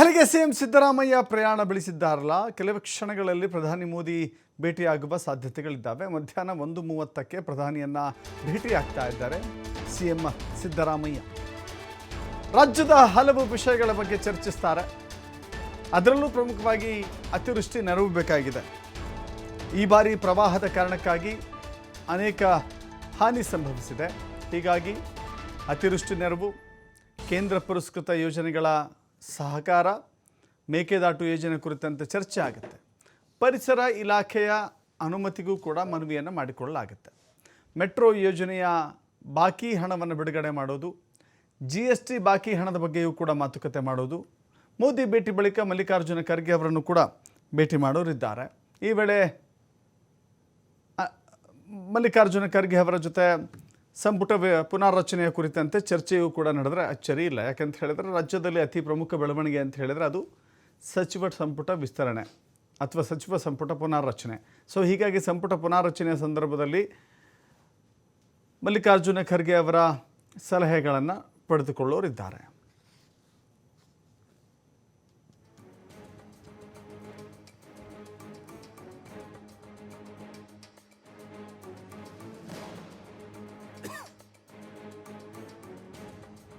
ದೆಹಲಿಗೆ ಸಿಎಂ ಸಿದ್ದರಾಮಯ್ಯ ಪ್ರಯಾಣ ಬೆಳೆಸಿದ್ದಾರಲ್ಲ? ಕೆಲವು ಕ್ಷಣಗಳಲ್ಲಿ ಪ್ರಧಾನಿ ಮೋದಿ ಭೇಟಿಯಾಗುವ ಸಾಧ್ಯತೆಗಳಿದ್ದಾವೆ. ಮಧ್ಯಾಹ್ನ ಒಂದು ಮೂವತ್ತಕ್ಕೆ ಪ್ರಧಾನಿಯನ್ನ ಭೇಟಿಯಾಗ್ತಾ ಇದ್ದಾರೆ ಸಿಎಂ ಸಿದ್ದರಾಮಯ್ಯ. ರಾಜ್ಯದ ಹಲವು ವಿಷಯಗಳ ಬಗ್ಗೆ ಚರ್ಚಿಸ್ತಾರೆ. ಅದರಲ್ಲೂ ಪ್ರಮುಖವಾಗಿ ಅತಿವೃಷ್ಟಿ ನೆರವು ಬೇಕಾಗಿದೆ. ಈ ಬಾರಿ ಪ್ರವಾಹದ ಕಾರಣಕ್ಕಾಗಿ ಅನೇಕ ಹಾನಿ ಸಂಭವಿಸಿದೆ. ಹೀಗಾಗಿ ಅತಿವೃಷ್ಟಿ ನೆರವು ಕೇಂದ್ರ ಪುರಸ್ಕೃತ ಯೋಜನೆಗಳ ಸಹಕಾರ ಮೇಕೆದಾಟು ಯೋಜನೆ ಕುರಿತಂತೆ ಚರ್ಚೆ ಆಗುತ್ತೆ. ಪರಿಸರ ಇಲಾಖೆಯ ಅನುಮತಿಗೂ ಕೂಡ ಮನವಿಯನ್ನು ಮಾಡಿಕೊಳ್ಳಲಾಗುತ್ತೆ. ಮೆಟ್ರೋ ಯೋಜನೆಯ ಬಾಕಿ ಹಣವನ್ನು ಬಿಡುಗಡೆ ಮಾಡೋದು ಜಿ ಎಸ್ ಟಿ ಬಾಕಿ ಹಣದ ಬಗ್ಗೆಯೂ ಕೂಡ ಮಾತುಕತೆ ಮಾಡೋದು, ಮೋದಿ ಭೇಟಿ ಬಳಿಕ ಮಲ್ಲಿಕಾರ್ಜುನ ಖರ್ಗೆ ಅವರನ್ನು ಕೂಡ ಭೇಟಿ ಮಾಡೋರಿದ್ದಾರೆ. ಈ ವೇಳೆ ಮಲ್ಲಿಕಾರ್ಜುನ ಖರ್ಗೆ ಅವರ ಜೊತೆ ಸಂಪುಟ ಪುನಾರಚನೆಯ ಕುರಿತಂತೆ ಚರ್ಚೆಯೂ ಕೂಡ ನಡೆದರೆ ಅಚ್ಚರಿ ಇಲ್ಲ. ಯಾಕಂತ ಹೇಳಿದ್ರೆ ರಾಜ್ಯದಲ್ಲಿ ಅತಿ ಪ್ರಮುಖ ಬೆಳವಣಿಗೆ ಅಂತ ಹೇಳಿದ್ರೆ ಅದು ಸಚಿವ ಸಂಪುಟ ವಿಸ್ತರಣೆ ಅಥವಾ ಸಚಿವ ಸಂಪುಟ ಪುನಾರಚನೆ. ಸೊ ಹೀಗಾಗಿ ಸಂಪುಟ ಪುನಾರಚನೆಯ ಸಂದರ್ಭದಲ್ಲಿ ಮಲ್ಲಿಕಾರ್ಜುನ ಖರ್ಗೆ ಅವರ ಸಲಹೆಗಳನ್ನು ಪಡೆದುಕೊಳ್ಳೋರಿದ್ದಾರೆ.